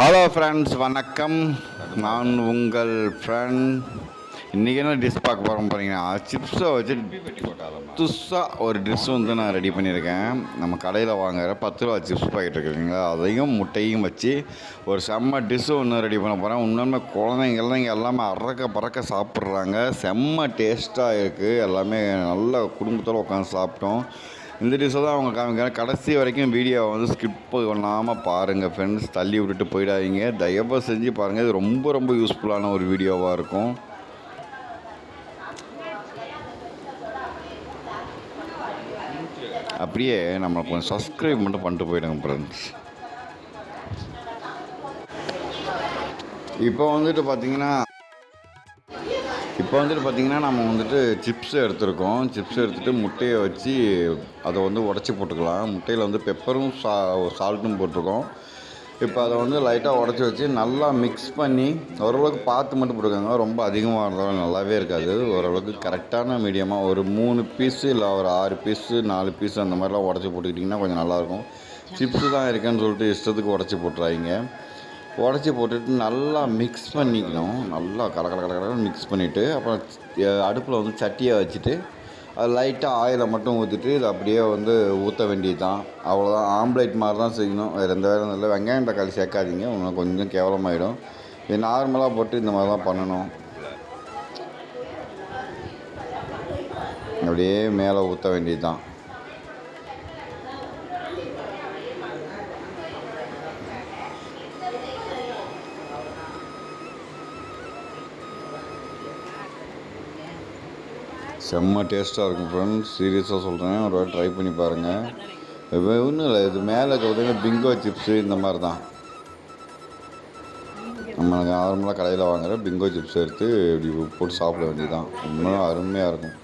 Hello friends வணக்கம். நான் உங்கள் ஃப்ரெண்ட் இன்றைக்கி என்ன டிஷ் பார்க்க போகிறோம் பார்த்தீங்கன்னா சிப்ஸை வச்சு புதுசாக ஒரு டிஷ் வந்து நான் ரெடி பண்ணியிருக்கேன். நம்ம கடையில் வாங்குகிற பத்து ரூபா சிப்ஸ் பாக்கெட் இருக்குங்களா அதையும் முட்டையும் வச்சு ஒரு செம்ம டிஷ்ஷு ஒன்று ரெடி பண்ண போகிறேன் இன்னொன்று குழந்தைங்கள்லாம் இங்கே எல்லாமே அறக்க பறக்க சாப்பிட்றாங்க. செம்ம டேஸ்ட்டாக இருக்குது எல்லாமே நல்ல குடும்பத்தோடு உட்காந்து சாப்பிட்டோம். இந்த டிஷ்ஷை தான் அவங்க காமிக்கிறேன் கடைசி வரைக்கும் வீடியோவை வந்து ஸ்கிப் பண்ணாமல் பாருங்கள் ஃப்ரெண்ட்ஸ் தள்ளி விட்டுட்டு போயிடாதீங்க. தயவு செஞ்சு பாருங்கள் இது ரொம்ப ரொம்ப யூஸ்ஃபுல்லான ஒரு வீடியோவாக இருக்கும். அப்படியே நம்ம கொஞ்சம் சப்ஸ்கிரைப் மட்டும் பண்ணிட்டு போயிடுங்க ஃப்ரெண்ட்ஸ் இப்போ வந்துட்டு பார்த்தீங்கன்னா இப்போ வந்துட்டு பார்த்திங்கன்னா நம்ம வந்துட்டு சிப்ஸ் எடுத்திருக்கோம். சிப்ஸ் எடுத்துகிட்டு முட்டையை வச்சு அதை வந்து உடச்சி போட்டுக்கலாம். முட்டையில் வந்து பெப்பரும் சா சால்ட்டும் போட்டிருக்கோம். இப்போ அதை வந்து லைட்டாக உடச்சி வச்சு நல்லா மிக்ஸ் பண்ணி ஓரளவுக்கு பார்த்து மட்டும் போட்டுருக்காங்க ரொம்ப அதிகமாக இருந்தாலும் நல்லாவே இருக்காது. ஓரளவுக்கு கரெக்டான மீடியமாக ஒரு மூணு பீஸு இல்லை ஒரு ஆறு பீஸு நாலு பீஸு அந்த மாதிரிலாம் உடச்சி போட்டுக்கிட்டிங்கன்னா கொஞ்சம் நல்லாயிருக்கும் சிப்ஸு தான் இருக்கேன்னு சொல்லிட்டு இஷ்டத்துக்கு உடச்சி போட்டுறாங்க உடச்சி போட்டுட்டு நல்லா மிக்ஸ் பண்ணிக்கணும். நல்லா கலக்கல கல மிக்ஸ் பண்ணிவிட்டு அப்புறம் அடுப்பில் வந்து சட்டியை வச்சுட்டு அது லைட்டாக ஆயிலை மட்டும் ஊற்றிட்டு இதை அப்படியே வந்து ஊற்ற வேண்டியது தான் அவ்வளோதான் ஆம்லேட் மாதிரி தான் செய்யணும். வேறு எந்த வேலையும் இல்லை. வெங்காயம் தக்காளி சேர்க்காதீங்க. இன்னும் கொஞ்சம் கேவலமாயிடும். இது நார்மலாக போட்டு இந்த மாதிரி தான் பண்ணணும். அப்படியே மேலே ஊற்ற வேண்டியது தான் செம்ம டேஸ்ட்டாக இருக்கும் ஃப்ரெண்ட்ஸ் சீரியஸாக சொல்கிறேன் ஒரு வாட்டி ட்ரை பண்ணி பாருங்கள் ஒன்றும் இல்லை. இது மேலே பார்த்தீங்கன்னா பிங்கோ சிப்ஸு இந்த மாதிரி தான் நம்ம நார்மலாக கடையில் வாங்குகிற பிங்கோ சிப்ஸ் எடுத்து இப்படி போட்டு சாப்பிட வேண்டியது தான் இன்னும் அருமையாக இருக்கும்.